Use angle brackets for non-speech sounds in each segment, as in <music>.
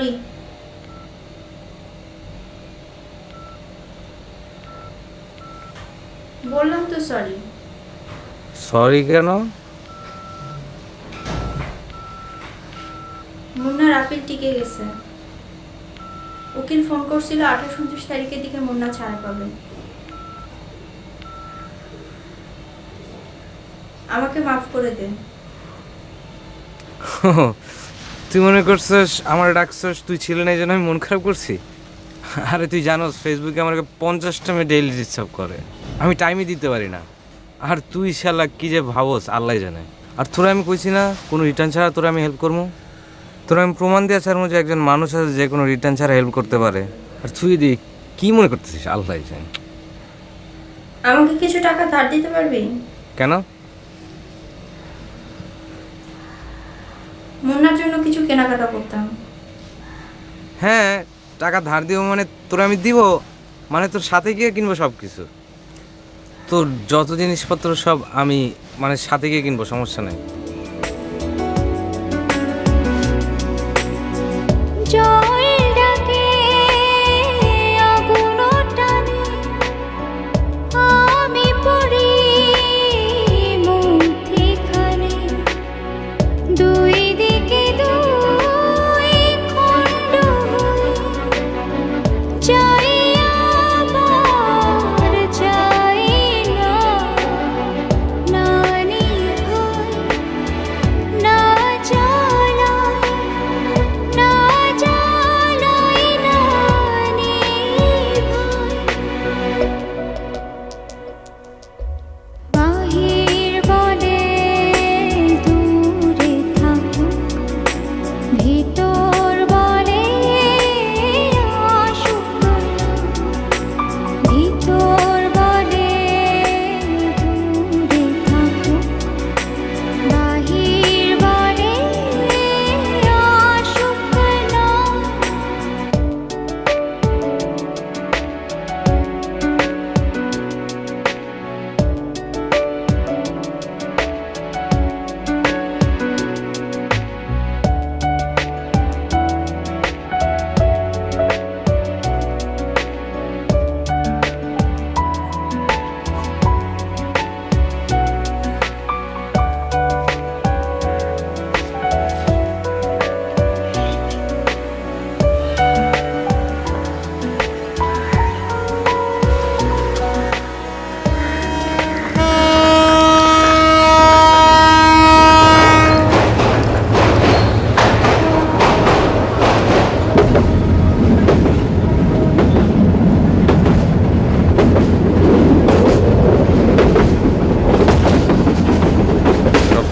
Sorry বললাম তো sorry sorry কেন? মুন্নার আপিল টিকে গেছে। উকিল ফোন করছিল আঠাশ উনত্রিশ তারিখের দিকে মুন্না ছাড়া পাবে। আমাকে মাফ করে দে। <laughs> তুই মনে করছিস আমার ডাকছিস? তুই ছিলে না এই জন্য আমি মন খারাপ করছি? আরে তুই জানোস ফেসবুকে আমাকে পঞ্চাশটা মেয়ে ডেইলি ডিস্টার্ব করে। আমি টাইমই দিতে পারি না। আর তুই শালা কি যে ভাবস আল্লাহ জানে। আর তোরা আমি কইছি না কোনো রিটার্ন ছাড়া তোরা আমি হেল্প করব তোরা আমি প্রমাণ দিয়ে ছাড়বো যে একজন মানুষ আছে যে কোনো রিটার্ন ছাড়া হেল্প করতে পারে। আর তুই দি কি মনে করতেছিস আল্লাহ জানে। আমাকে কিছু টাকা ধার দিতে পারবি? কেন? কিছু কেনাকাটা করতাম। হ্যাঁ টাকা ধার দিব মানে তোর আমি দিব মানে তোর সাথে গিয়ে কিনবো সব কিছু তোর যত জিনিসপত্র সব আমি মানে সাথে গিয়ে কিনবো, সমস্যা নেই।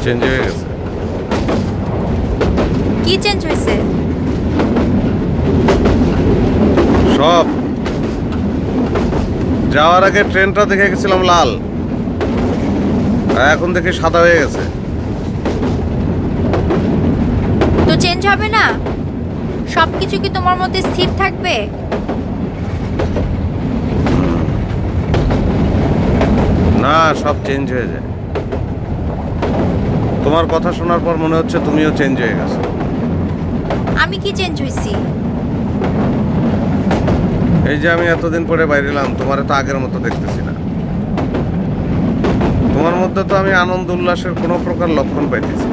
চেঞ্জ হয়ে গেছে। কি চেঞ্জ হয়েছে? সব। যাওয়ার আগে ট্রেনটা দেখে গেছিলাম লাল। এখন দেখি সাদা হয়ে গেছে। তো চেঞ্জ হবে না? সব কিছু কি তোমার মধ্যে স্থির থাকবে? না সব চেঞ্জ হয়ে যায়। তোমার কথা শোনার পর মনে হচ্ছে তুমিও চেঞ্জ হয়ে গেছো। আমি কি চেঞ্জ হয়েছি এই যে আমি এতদিন পরে বাইরে এলাম তোমার তো আগের মতো দেখতেছি না। তোমার মধ্যে তো আমি আনন্দ উল্লাসের কোনো প্রকার লক্ষণ পাইতেছি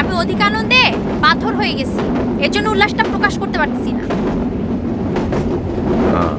আমি অধিক আনন্দে পাথর হয়ে গেছি এর জন্য উল্লাসটা প্রকাশ করতে পারতেছি না। হ্যাঁ।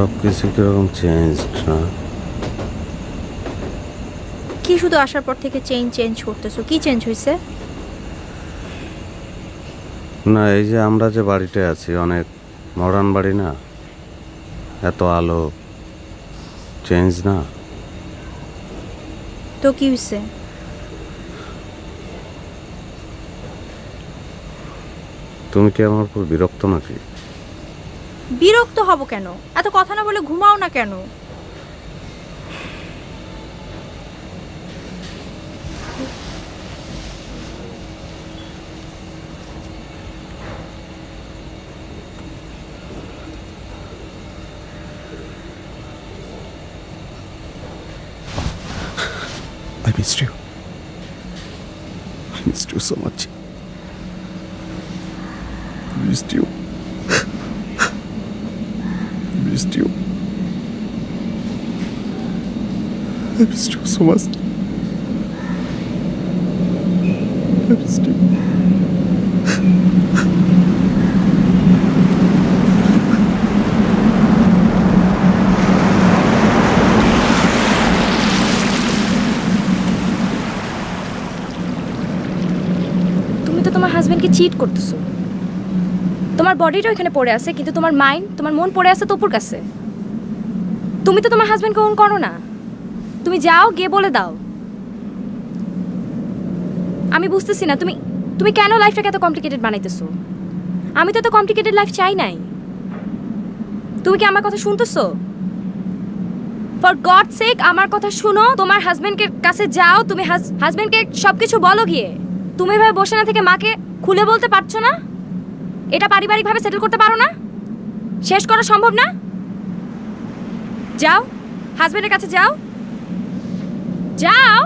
সব কিছু কীরকম চেঞ্জ না? কি শুধু আসার পর থেকে চেঞ্জ চেঞ্জ করতেছো? কি চেঞ্জ হয়েছে না এই যে আমরা যে বাড়িতে আছি অনেক মডার্ন বাড়ি না? এত আলো চেঞ্জ না? তো কি হয়েছে তুমি কি আমার উপর বিরক্ত নাকি? বিরক্ত হব কেন এত কথা না বলে ঘুমাও না কেন I missed you. I missed you so much. I missed you. I missed you. I missed you so much. I missed you. তুমি তো তোমার হাজবেন্ডকে চিট করতেছো তোমার বডিটা ওইখানে পড়ে আছে, কিন্তু তোমার মাইন্ড তোমার মন পড়ে আছে তোপুর কাছে। তুমি তো তোমার হাজব্যান্ডকে ওন করো না। তুমি যাও, গিয়ে বলে দাও। আমি বুঝতেছি না, তুমি তুমি কেন লাইফটাকে এত কমপ্লিকেটেড বানাইতেছো? আমি তো এত কমপ্লিকেটেড লাইফ চাই নাই। তুমি কি আমার কথা শুনতেছো? ফর গড সেক আমার কথা শুনো, তোমার হাজবেন্ডকে কাছে যাও, তুমি হাজবেন্ডকে সবকিছু বলো গিয়ে। তুমি এভাবে বসে না থেকে মাকে খুলে বলতে পারছ না? এটা পারিবারিকভাবে সেটেল করতে পারো না? শেষ করা সম্ভব না? যাও হাজবেন্ডের কাছে যাও। যাও!